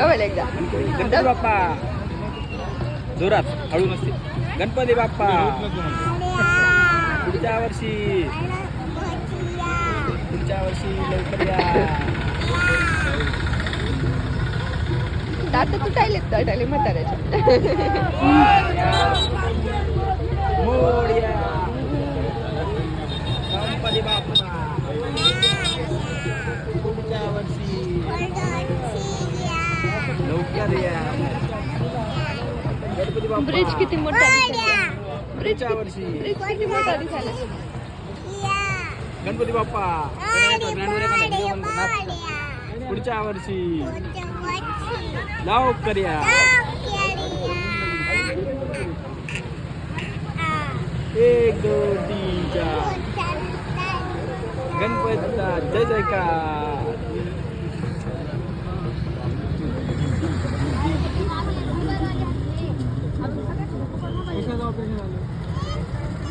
Double एकदा. गणपती बाप्पा. जोरात हळू नसते गणपती बाप्पा. पुढच्या वर्षी. पुढच्या वर्षी लवकर या. दात तुटायलेत तटाले म्हाताऱ्याचे. मोरया. गणपती बाप्पा. ब्रिज किती मोठा ब्रिज ब्रिज किती मोठा दिसायला? गणपती बाप्पा. पुढच्या वर्षी. लवकर या एक दोन तीन चार. गणपतीचा जय जयकार. kadar beni alıyor.